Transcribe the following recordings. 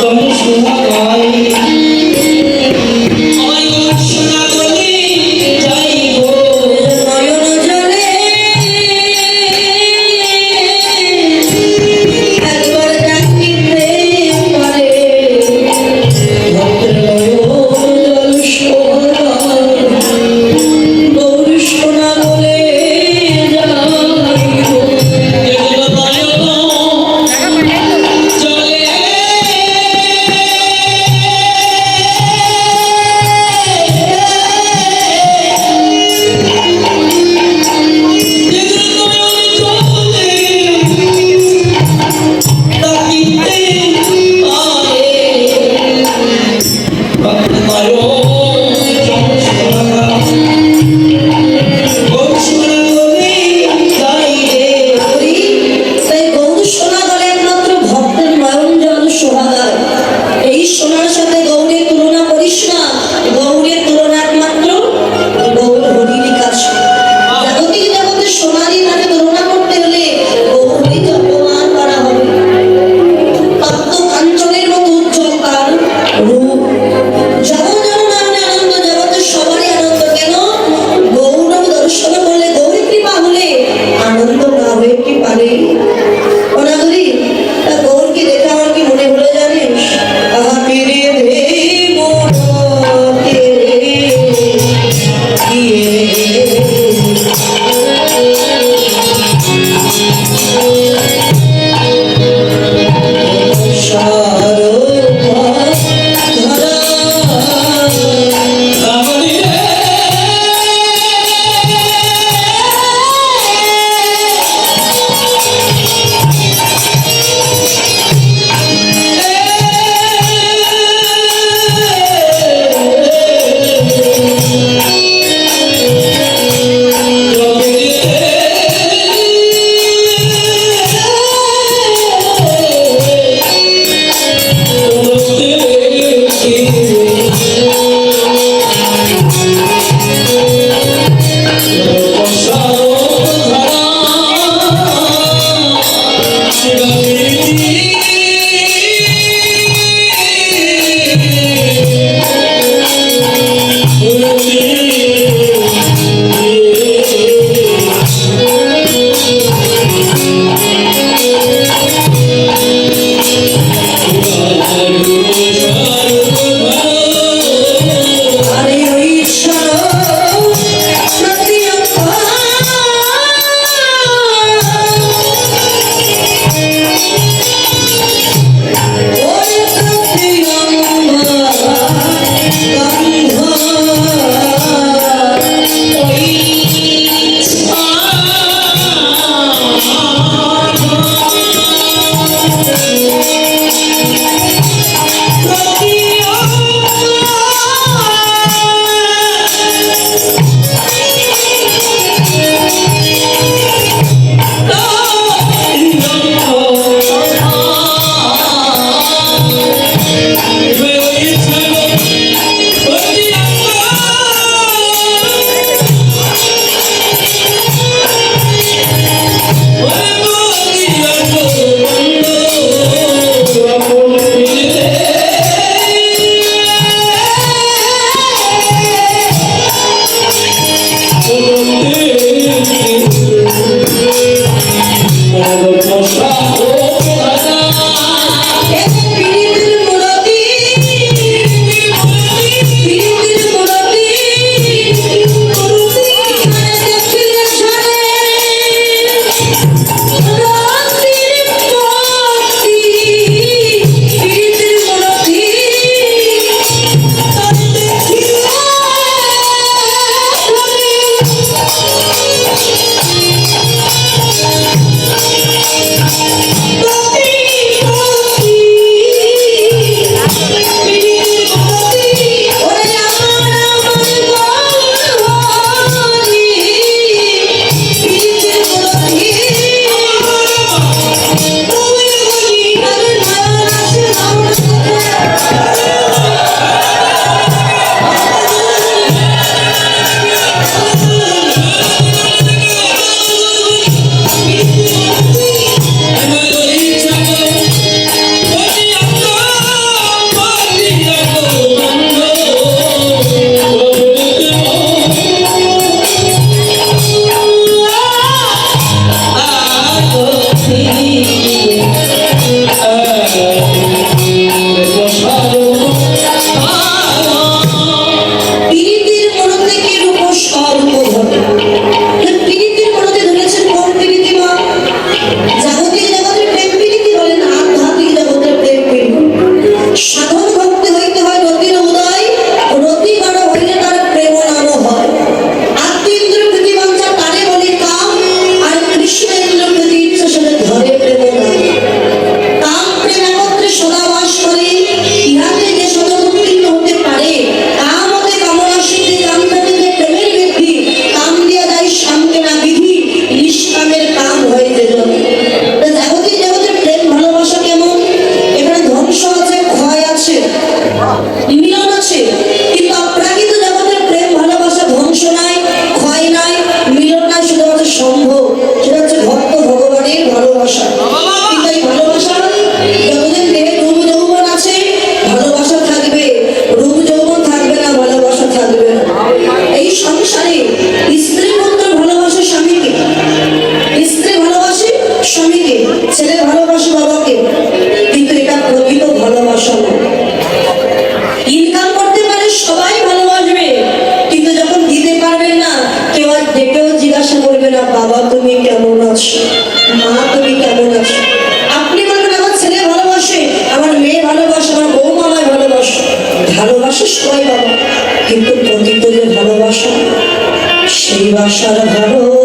estamos numa casa. না বাবা, তুমি কেমন আছো? মা, তুমি কেমন আছো? আপনি বলবেন, আমার ছেলে ভালোবাসে, আমার মেয়ে ভালোবাসে, আমার বউ মামায় ভালোবাসে। ভালোবাসে সবাই, বাবা। কিন্তু প্রকৃত যে ভালোবাসা, সেই বাসার ভালো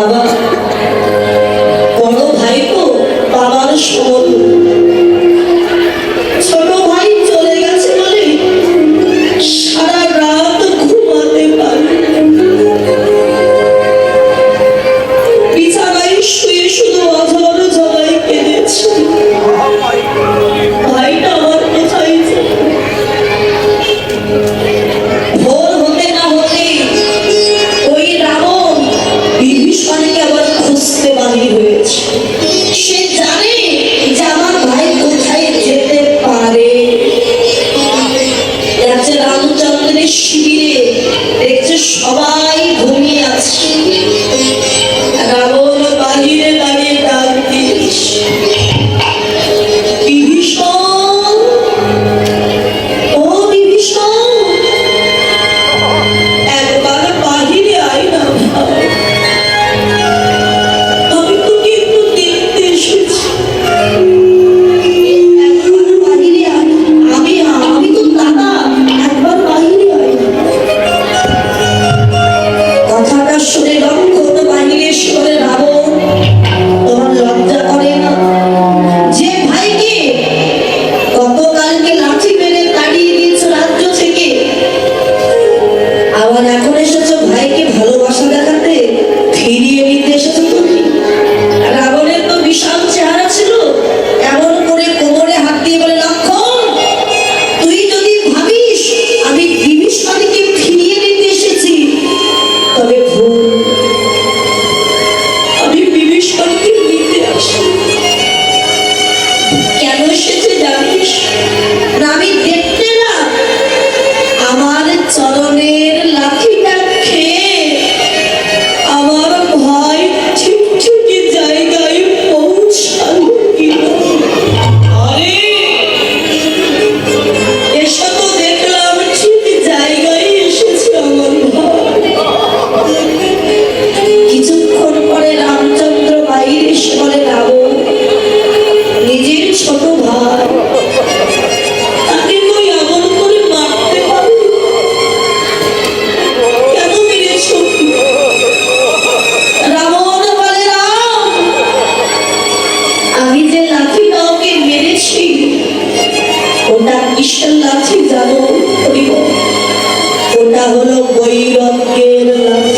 하다가 আমি যে লাঠি কাউকে মেরেছি ওটা কৃষ্ণ লাঠি যাদব হরিব ওটা হলো গৈরকের লাঠি।